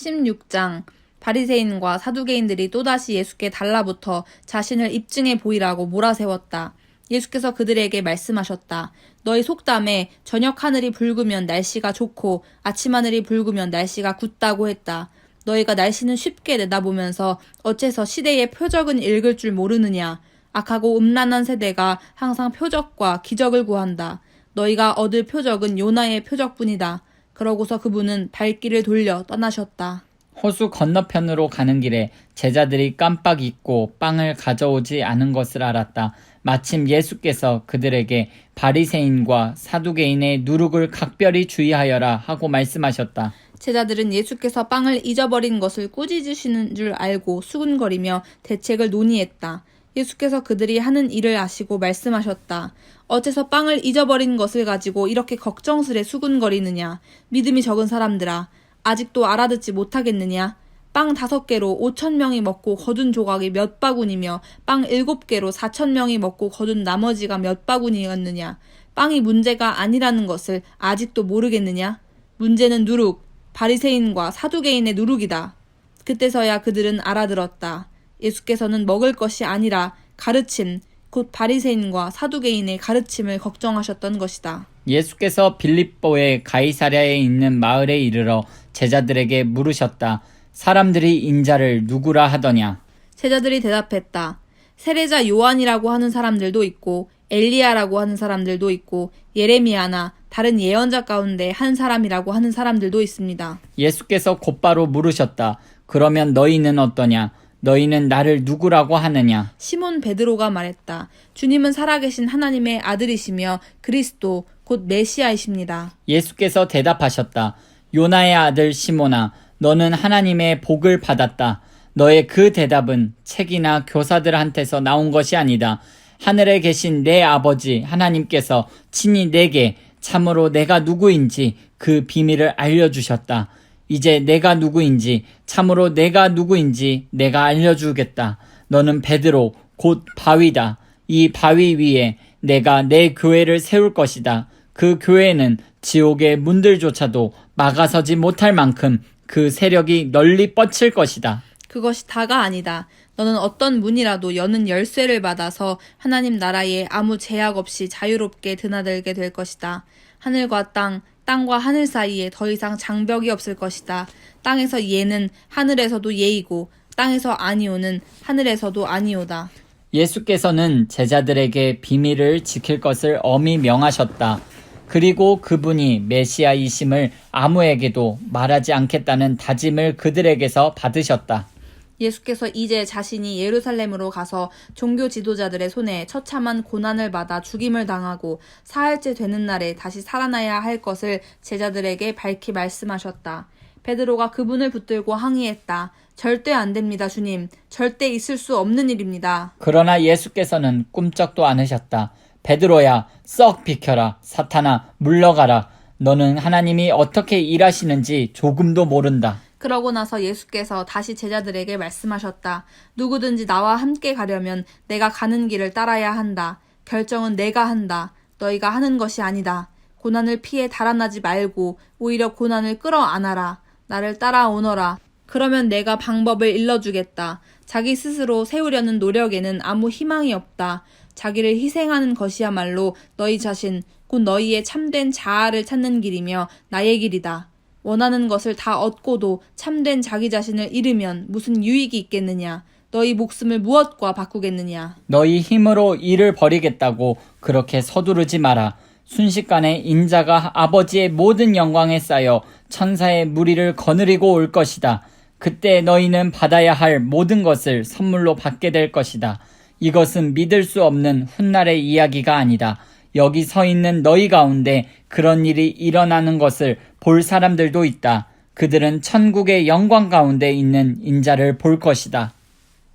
16장 바리새인과 사두개인들이 또다시 예수께 달라붙어 자신을 입증해 보이라고 몰아세웠다. 예수께서 그들에게 말씀하셨다. 너희 속담에 저녁 하늘이 붉으면 날씨가 좋고 아침 하늘이 붉으면 날씨가 굳다고 했다. 너희가 날씨는 쉽게 내다보면서 어째서 시대의 표적은 읽을 줄 모르느냐. 악하고 음란한 세대가 항상 표적과 기적을 구한다. 너희가 얻을 표적은 요나의 표적뿐이다. 그러고서 그분은 발길을 돌려 떠나셨다. 호수 건너편으로 가는 길에 제자들이 깜빡 잊고 빵을 가져오지 않은 것을 알았다. 마침 예수께서 그들에게 바리새인과 사두개인의 누룩을 각별히 주의하여라 하고 말씀하셨다. 제자들은 예수께서 빵을 잊어버린 것을 꾸짖으시는 줄 알고 수군거리며 대책을 논의했다. 예수께서 그들이 하는 일을 아시고 말씀하셨다. 어째서 빵을 잊어버린 것을 가지고 이렇게 걱정스레 수군거리느냐? 믿음이 적은 사람들아, 아직도 알아듣지 못하겠느냐? 빵 다섯 개로 오천 명이 먹고 거둔 조각이 몇 바구니며 빵 일곱 개로 사천 명이 먹고 거둔 나머지가 몇 바구니였느냐? 빵이 문제가 아니라는 것을 아직도 모르겠느냐? 문제는 누룩, 바리새인과 사두개인의 누룩이다. 그때서야 그들은 알아들었다. 예수께서는 먹을 것이 아니라 가르침, 곧 바리새인과 사두개인의 가르침을 걱정하셨던 것이다. 예수께서 빌립보의 가이사랴에 있는 마을에 이르러 제자들에게 물으셨다. 사람들이 인자를 누구라 하더냐? 제자들이 대답했다. 세례자 요한이라고 하는 사람들도 있고 엘리야라고 하는 사람들도 있고 예레미야나 다른 예언자 가운데 한 사람이라고 하는 사람들도 있습니다. 예수께서 곧바로 물으셨다. 그러면 너희는 어떠냐? 너희는 나를 누구라고 하느냐? 시몬 베드로가 말했다. 주님은 살아계신 하나님의 아들이시며 그리스도 곧 메시아이십니다. 예수께서 대답하셨다. 요나의 아들 시모나, 너는 하나님의 복을 받았다. 너의 그 대답은 책이나 교사들한테서 나온 것이 아니다. 하늘에 계신 내 아버지 하나님께서 친히 내게 참으로 내가 누구인지 그 비밀을 알려주셨다. 이제 내가 누구인지 참으로 내가 누구인지 내가 알려주겠다. 너는 베드로 곧 바위다. 이 바위 위에 내가 내 교회를 세울 것이다. 그 교회는 지옥의 문들조차도 막아서지 못할 만큼 그 세력이 널리 뻗칠 것이다. 그것이 다가 아니다. 너는 어떤 문이라도 여는 열쇠를 받아서 하나님 나라에 아무 제약 없이 자유롭게 드나들게 될 것이다. 하늘과 땅, 땅과 하늘 사이에 더 이상 장벽이 없을 것이다. 땅에서 예는 하늘에서도 예이고 땅에서 아니오는 하늘에서도 아니오다. 예수께서는 제자들에게 비밀을 지킬 것을 엄히 명하셨다. 그리고 그분이 메시아이심을 아무에게도 말하지 않겠다는 다짐을 그들에게서 받으셨다. 예수께서 이제 자신이 예루살렘으로 가서 종교 지도자들의 손에 처참한 고난을 받아 죽임을 당하고 사흘째 되는 날에 다시 살아나야 할 것을 제자들에게 밝히 말씀하셨다. 베드로가 그분을 붙들고 항의했다. 절대 안 됩니다, 주님. 절대 있을 수 없는 일입니다. 그러나 예수께서는 꿈쩍도 않으셨다. 베드로야, 썩 비켜라. 사탄아, 물러가라. 너는 하나님이 어떻게 일하시는지 조금도 모른다. 그러고 나서 예수께서 다시 제자들에게 말씀하셨다. 누구든지 나와 함께 가려면 내가 가는 길을 따라야 한다. 결정은 내가 한다. 너희가 하는 것이 아니다. 고난을 피해 달아나지 말고 오히려 고난을 끌어안아라. 나를 따라오너라. 그러면 내가 방법을 일러주겠다. 자기 스스로 세우려는 노력에는 아무 희망이 없다. 자기를 희생하는 것이야말로 너희 자신, 곧 너희의 참된 자아를 찾는 길이며 나의 길이다. 원하는 것을 다 얻고도 참된 자기 자신을 잃으면 무슨 유익이 있겠느냐? 너희 목숨을 무엇과 바꾸겠느냐? 너희 힘으로 일을 벌이겠다고 그렇게 서두르지 마라. 순식간에 인자가 아버지의 모든 영광에 쌓여 천사의 무리를 거느리고 올 것이다. 그때 너희는 받아야 할 모든 것을 선물로 받게 될 것이다. 이것은 믿을 수 없는 훗날의 이야기가 아니다. 여기 서 있는 너희 가운데 그런 일이 일어나는 것을 볼 사람들도 있다. 그들은 천국의 영광 가운데 있는 인자를 볼 것이다.